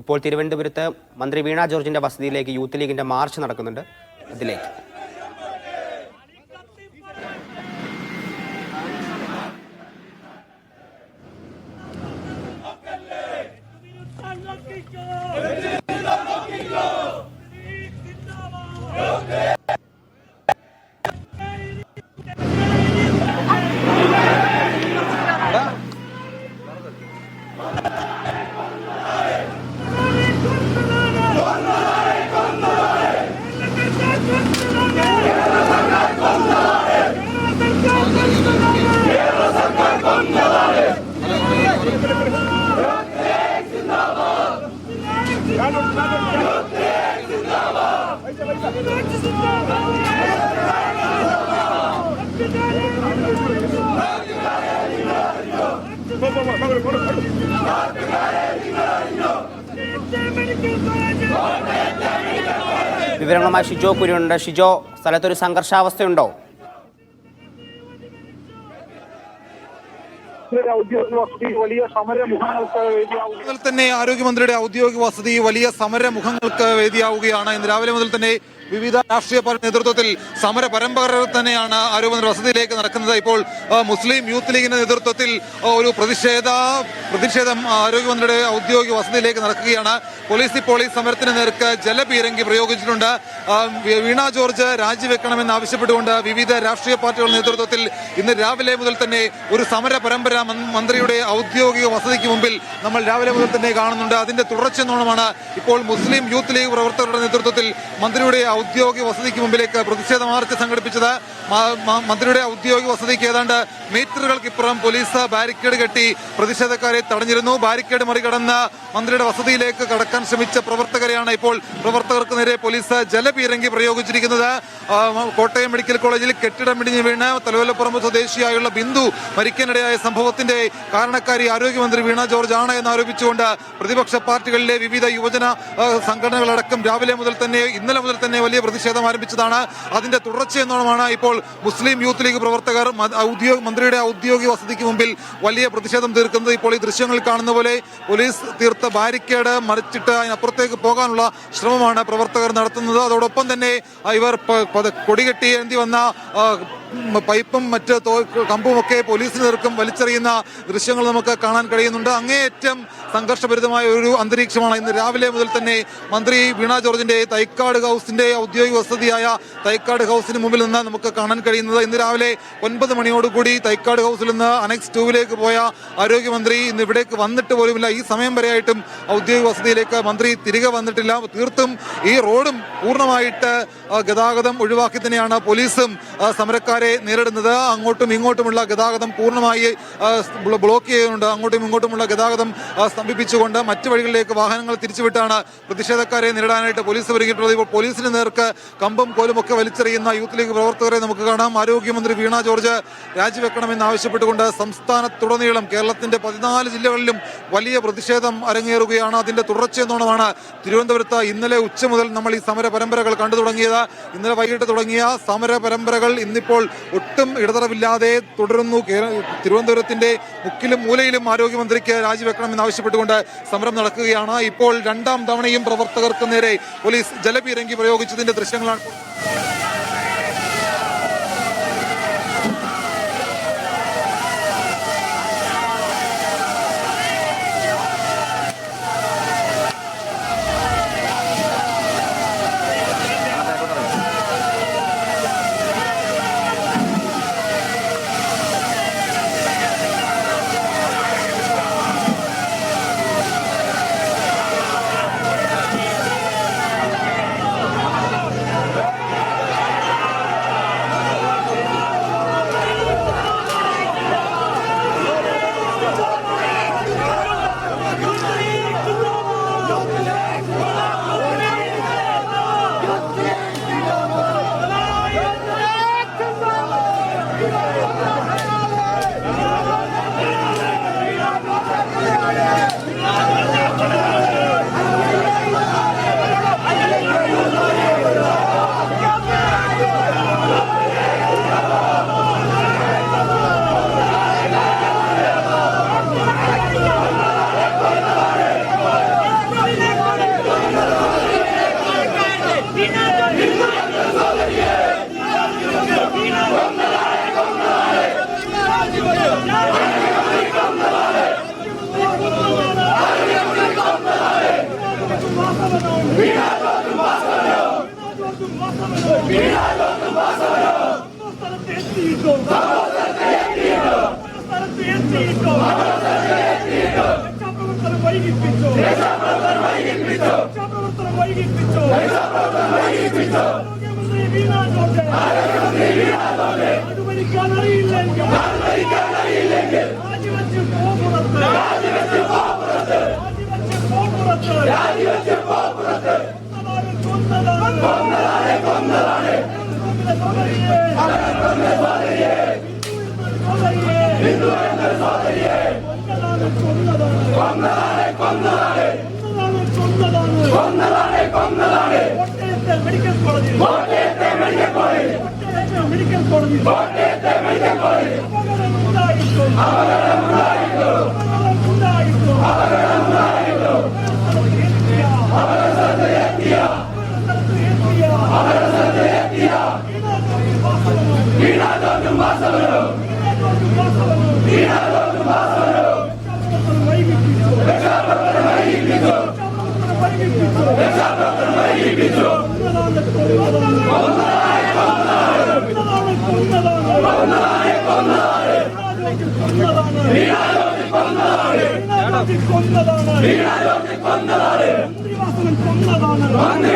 ഇപ്പോൾ തിരുവനന്തപുരത്ത് മന്ത്രി വീണ ജോർജിന്റെ വസതിയിലേക്ക് യൂത്ത് ലീഗിന്റെ മാർച്ച് നടക്കുന്നുണ്ട്. അതിലേക്ക്. വിവരങ്ങളുമായി ഷിജോ കുര്യനുണ്ട്. ഷിജോ സ്ഥലത്തൊരു സംഘർഷാവസ്ഥയുണ്ടോ? മുതൽ തന്നെ ആരോഗ്യമന്ത്രിയുടെ ഔദ്യോഗിക വസതി വലിയ സമരമുഖങ്ങൾക്ക് വേദിയാവുകയാണ് ഇന്ന് രാവിലെ മുതൽ തന്നെ വിവിധ രാഷ്ട്രീയ പാർട്ടി നേതൃത്വത്തിൽ സമര പരമ്പര തന്നെയാണ് ആരോഗ്യമന്ത്രി വസതിയിലേക്ക് നടക്കുന്നത്. ഇപ്പോൾ മുസ്ലിം യൂത്ത് ലീഗിന്റെ നേതൃത്വത്തിൽ ഒരു പ്രതിഷേധ പ്രതിഷേധം ആരോഗ്യമന്ത്രിയുടെ ഔദ്യോഗിക വസതിയിലേക്ക് നടക്കുകയാണ്. പോലീസ് ഇപ്പോൾ ഈ സമരത്തിന് നേർക്ക് ജലപീരങ്കി പ്രയോഗിച്ചിട്ടുണ്ട്. വീണ ജോർജ് രാജിവെക്കണമെന്ന് ആവശ്യപ്പെട്ടുകൊണ്ട് വിവിധ രാഷ്ട്രീയ പാർട്ടികളുടെ നേതൃത്വത്തിൽ ഇന്ന് രാവിലെ മുതൽ തന്നെ ഒരു സമര പരമ്പര മന്ത്രിയുടെ ഔദ്യോഗിക വസതിക്ക് മുമ്പിൽ നമ്മൾ രാവിലെ മുതൽ തന്നെ കാണുന്നുണ്ട്. അതിന്റെ തുടർച്ചയെന്നോണമാണ് ഇപ്പോൾ മുസ്ലിം യൂത്ത് ലീഗ് പ്രവർത്തകരുടെ നേതൃത്വത്തിൽ മന്ത്രിയുടെ ഔദ്യോഗിക വസതിക്ക് മുമ്പിലേക്ക് പ്രതിഷേധ മാർച്ച് സംഘടിപ്പിച്ചത്. മന്ത്രിയുടെ ഔദ്യോഗിക വസതിക്ക് ഏതാണ്ട് മീറ്ററുകൾക്കിപ്പുറം പോലീസ് ബാരിക്കേഡ് കെട്ടി പ്രതിഷേധക്കാരെ തടഞ്ഞിരുന്നു. ബാരിക്കേഡ് മറികടന്ന് മന്ത്രിയുടെ വസതിയിലേക്ക് കടക്കാൻ ശ്രമിച്ച പ്രവർത്തകരെയാണ് ഇപ്പോൾ പ്രവർത്തകർക്ക് നേരെ പോലീസ് ജലപീരങ്കി പ്രയോഗിച്ചിരിക്കുന്നത്. കോട്ടയം മെഡിക്കൽ കോളേജിൽ കെട്ടിടം ഇടിഞ്ഞ് വീണ് തലവല്ലപ്പുറം സ്വദേശിയായുള്ള ബിന്ദു മരിക്കാനിടയായ സംഭവത്തിന്റെ കാരണക്കാരി ആരോഗ്യമന്ത്രി വീണ ജോർജ് ആണ് എന്ന് ആരോപിച്ചുകൊണ്ട് പ്രതിപക്ഷ പാർട്ടികളിലെ വിവിധ യുവജന സംഘടനകളടക്കം രാവിലെ മുതൽ തന്നെ ഇന്നലെ മുതൽ തന്നെ വലിയ പ്രതിഷേധം ആരംഭിച്ചതാണ്. അതിന്റെ തുടർച്ചയെന്നോണമാണ് ഇപ്പോൾ മുസ്ലിം യൂത്ത് ലീഗ് പ്രവർത്തകർ മന്ത്രിയുടെ ഔദ്യോഗിക വസതിക്ക് മുമ്പിൽ വലിയ പ്രതിഷേധം തീർക്കുന്നത് ഇപ്പോൾ ഈ ദൃശ്യങ്ങൾ കാണുന്ന പോലെ പോലീസ് തീർത്ത ബാരിക്കേഡ് മറിച്ചിട്ട് അതിനപ്പുറത്തേക്ക് പോകാനുള്ള ശ്രമമാണ് പ്രവർത്തകർ നടത്തുന്നത്. അതോടൊപ്പം തന്നെ ഇവർ കൊടികെട്ടി എന്തി വന്ന പൈപ്പും മറ്റ് തോ- കമ്പും ഒക്കെ പോലീസിന് നേർക്കും വലിച്ചെറിയുന്ന ദൃശ്യങ്ങൾ നമുക്ക് കാണാൻ കഴിയുന്നുണ്ട്. അങ്ങേയറ്റം സംഘർഷഭരിതമായ ഒരു അന്തരീക്ഷമാണ് ഇന്ന് രാവിലെ മുതൽ തന്നെ മന്ത്രി വീണ ജോർജിന്റെ തൈക്കാട് ഹൗസിന്റെ ഔദ്യോഗിക വസതിയായ തൈക്കാട് ഹൗസിന് മുമ്പിൽ നിന്ന് നമുക്ക് കാണാൻ കഴിയുന്നത് ഇന്ന് രാവിലെ ഒൻപത് മണിയോടുകൂടി തൈക്കാട് ഹൗസിൽ നിന്ന് അനക്സ് ടൂവിലേക്ക് പോയ ആരോഗ്യമന്ത്രി ഇന്ന് ഇവിടേക്ക് വന്നിട്ട് പോലുമില്ല. ഈ സമയം വരെയായിട്ടും ഔദ്യോഗിക വസതിയിലേക്ക് മന്ത്രി തിരികെ വന്നിട്ടില്ല. തീർത്തും ഈ റോഡും പൂർണമായിട്ട് ഗതാഗതം ഒഴിവാക്കി തന്നെയാണ് പോലീസും ആ, സമരക്കാരെ നേരിടുന്നത്. അങ്ങോട്ടും ഇങ്ങോട്ടുമുള്ള ഗതാഗതം പൂർണമായി ബ്ലോക്ക് ചെയ്യുന്നുണ്ട്. അങ്ങോട്ടും ഇങ്ങോട്ടുമുള്ള ഗതാഗതം സ്തംഭിപ്പിച്ചുകൊണ്ട് മറ്റു വഴികളിലേക്ക് വാഹനങ്ങൾ തിരിച്ചുവിട്ടാണ് പ്രതിഷേധക്കാരെ നേരിടാനായിട്ട് പോലീസ് ഒരുങ്ങിയിട്ടുള്ളത്. ഇപ്പോൾ പോലീസിന് നേർക്ക് കമ്പും കോലും ഒക്കെ വലിച്ചെറിയുന്ന യൂത്ത് ലീഗ് പ്രവർത്തകരെ നമുക്ക് കാണാം. ആരോഗ്യമന്ത്രി വീണ ജോർജ് രാജിവെക്കണമെന്ന് ആവശ്യപ്പെട്ടുകൊണ്ട് സംസ്ഥാനത്തുടനീളം കേരളത്തിന്റെ പതിനാല് ജില്ലകളിലും വലിയ പ്രതിഷേധം അരങ്ങേറുകയാണ്. അതിന്റെ തുടർച്ചയെന്നോണമാണ് തിരുവനന്തപുരത്ത് ഇന്നലെ ഉച്ച മുതൽ നമ്മൾ ഈ സമര പരമ്പരകൾ കണ്ടു തുടങ്ങിയത്. ഇന്നലെ വൈകിട്ട് തുടങ്ങിയ സമര പരമ്പരകൾ ഇന്നിപ്പോൾ ഒട്ടും ഇടതടവില്ലാതെ തുടരുന്നു. തിരുവനന്തപുരത്തിന്റെ മുക്കിലും മൂലയിലും ആരോഗ്യമന്ത്രിക്ക് രാജിവെക്കണമെന്ന് ആവശ്യപ്പെട്ടുകൊണ്ട് സമരം നടക്കുകയാണ്. ഇപ്പോൾ രണ്ടാം തവണയും പ്രവർത്തകർക്ക് നേരെ പോലീസ് ജലപീരങ്കി പ്രയോഗിച്ചതിന്റെ ദൃശ്യങ്ങളാണ്. രാജിവെച്ച് പോപ്പുറത്ത് രാജിവെച്ച് പോപ്പുറത്ത് രാജിവെച്ച് അപകടമുണ്ടായിട്ടു അപകടമുണ്ടായിട്ടു അപകടമുണ്ടായിട്ടു കൊന്നതാണ് കൊന്നതാണ് കൊന്നതാണ് കൊന്നതാണ്.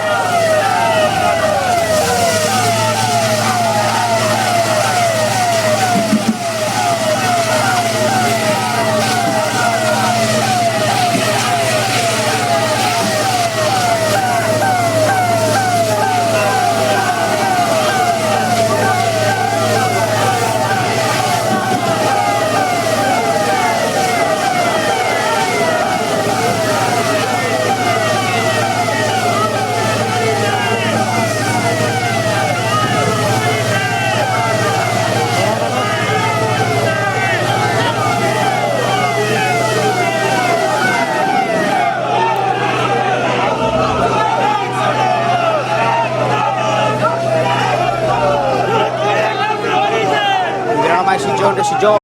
Sound is Joe.